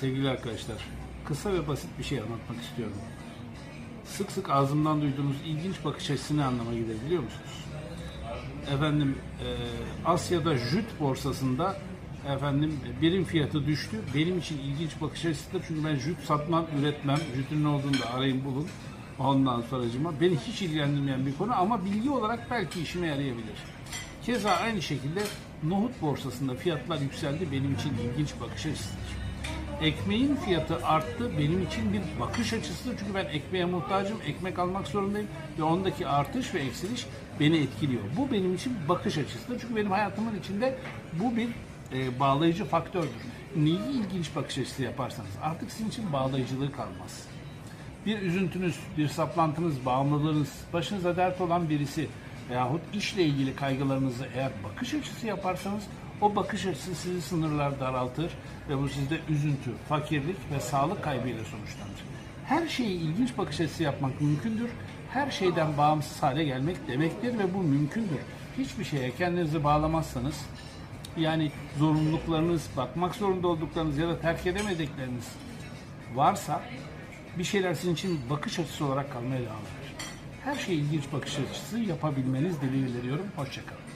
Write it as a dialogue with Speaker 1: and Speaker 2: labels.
Speaker 1: Sevgili arkadaşlar, kısa ve basit bir şey anlatmak istiyorum. Sık sık ağzımdan duyduğunuz ilginç bakış açısını anlama gelir biliyor musunuz? Efendim, e, Asya'da jüt borsasında efendim birim fiyatı düştü. Benim için ilginç bakış açısıdır çünkü ben jüt satmam, üretmem. Jütün ne olduğunu da arayın bulun. Ondan sonracıma beni hiç ilgilendirmeyen bir konu ama bilgi olarak belki işime yarayabilir. Keza aynı şekilde nohut borsasında fiyatlar yükseldi. Benim için ilginç bakış açısıdır. Ekmeğin fiyatı arttı benim için bir bakış açısıdır. Çünkü ben ekmeğe muhtacım, ekmek almak zorundayım ve ondaki artış ve eksiliş beni etkiliyor. Bu benim için bakış açısıdır. Çünkü benim hayatımın içinde bu bir e, bağlayıcı faktördür. Neyi ilginç bakış açısı yaparsanız artık sizin için bağlayıcılığı kalmaz bir üzüntünüz, bir saplantınız, bağımlılığınız, başınıza dert olan birisi veyahut işle ilgili kaygılarınızı eğer bakış açısı yaparsanız o bakış açısı sizi sınırlar daraltır ve bu sizde üzüntü, fakirlik ve sağlık kaybıyla sonuçlanır. Her şeyi ilginç bakış açısı yapmak mümkündür. Her şeyden bağımsız hale gelmek demektir ve bu mümkündür. Hiçbir şeye kendinizi bağlamazsanız yani zorunluluklarınız, bakmak zorunda olduklarınız ya da terk edemedikleriniz varsa bir şeyler sizin için bakış açısı olarak kalmaya devam eder. Her şey ilginç bakış açısı yapabilmeniz dileğiyle diyorum. Hoşçakalın.